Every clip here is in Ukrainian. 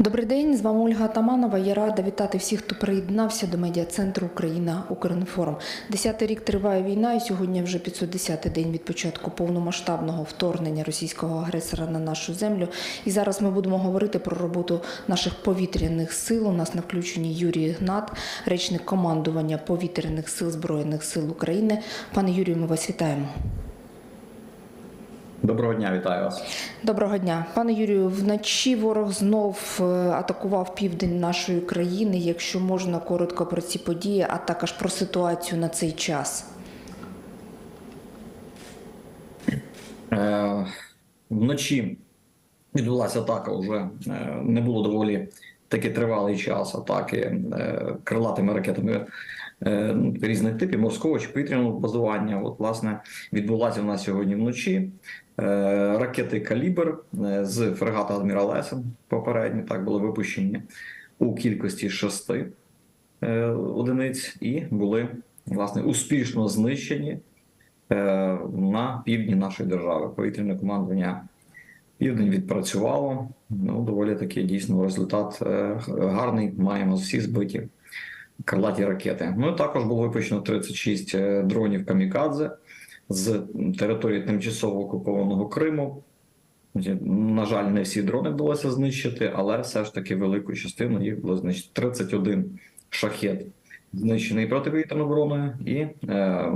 Добрий день, з вами Ольга Атаманова. Я рада вітати всіх, хто приєднався до медіа-центру Україна Укрінформ. Десятий рік триває війна, і сьогодні вже 510-й день від початку повномасштабного вторгнення російського агресора на нашу землю. І зараз ми будемо говорити про роботу наших повітряних сил. У нас на включенні Юрій Гнат, речник командування повітряних сил збройних сил України. Пане Юрію, ми вас вітаємо. Доброго дня, вітаю вас. Доброго дня, пане Юрію. Вночі ворог знов е, атакував південь нашої країни. Якщо можна коротко про ці події, а також про ситуацію на цей час. Е, вночі відбулася атака вже е, не було доволі таки тривалий час атаки е, крилатими ракетами різних типів морського чи повітряного базування. От, власне, відбулася в нас сьогодні вночі. Е, ракети Калібр е, з фрегата Адмірал Есен попередні так були випущені у кількості шести е, одиниць і були власне успішно знищені е, на півдні нашої держави. Повітряне командування Південь відпрацювало. Ну, доволі таки дійсно результат е, гарний. Маємо всі збиті крилаті ракети. Ну і також було випущено 36 е, дронів камікадзе з території тимчасово окупованого Криму. На жаль, не всі дрони вдалося знищити, але все ж таки велику частину їх було знищено. 31 шахет знищений протиповітряною обороною, і е,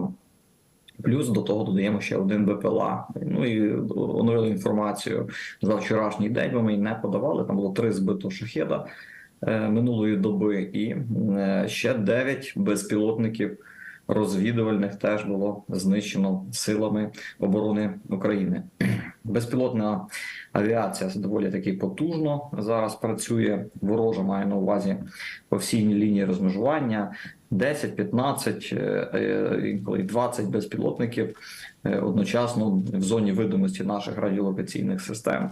плюс до того додаємо ще один БПЛА. Ну і оновили інформацію за вчорашній день. Бо ми не подавали. Там було три збито шахеда минулої доби, і е, ще 9 безпілотників розвідувальних теж було знищено силами оборони України. Безпілотна авіація доволі таки потужно зараз працює. Ворожа має на увазі по всій лінії розмежування. 10, 15, е, е, інколи 20 безпілотників е, одночасно в зоні видимості наших радіолокаційних систем.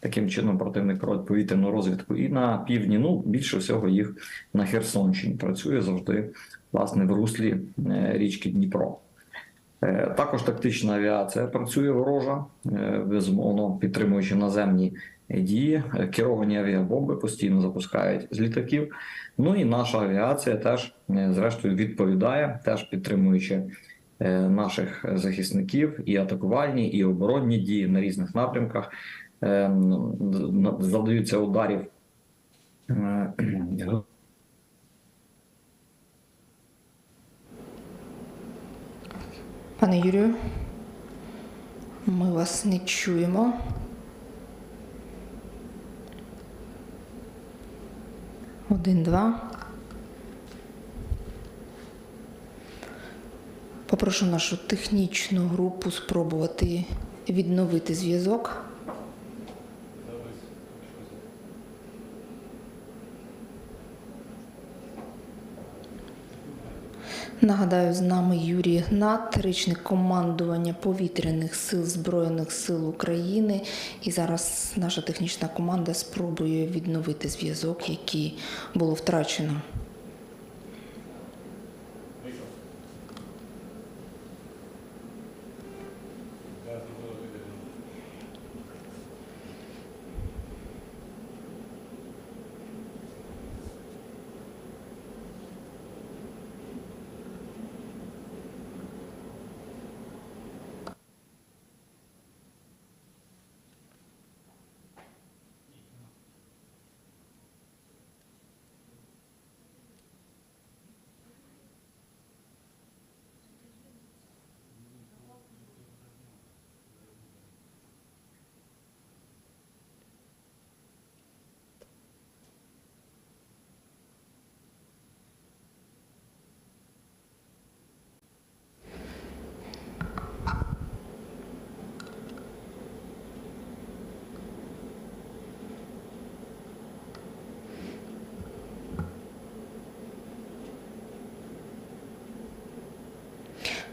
Таким чином противник робить повітряну розвідку і на півдні. Ну більше всього їх на Херсонщині працює завжди власне в руслі річки Дніпро. Е, Також тактична авіація працює ворожа, е, безумовно підтримуючи наземні дії. Е, Керовані авіабомби постійно запускають з літаків. Ну і наша авіація теж, зрештою, відповідає, теж підтримуючи наших захисників і атакувальні, і оборонні дії на різних напрямках. Завдаються ударів. Пане Юрію, ми вас не чуємо. Один, два. Попрошу нашу технічну групу спробувати відновити зв'язок. Нагадаю, з нами Юрій Гнат, речник командування повітряних сил Збройних сил України. І зараз наша технічна команда спробує відновити зв'язок, який було втрачено.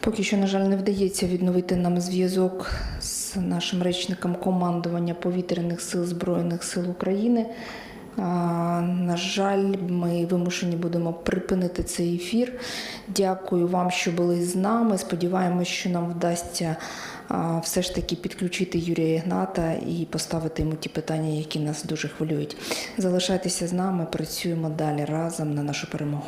Поки що, на жаль, не вдається відновити нам зв'язок з нашим речником командування повітряних сил Збройних сил України. На жаль, ми вимушені будемо припинити цей ефір. Дякую вам, що були з нами. Сподіваємось, що нам вдасться все ж таки підключити Юрія Ігната і поставити йому ті питання, які нас дуже хвилюють. Залишайтеся з нами, працюємо далі разом на нашу перемогу.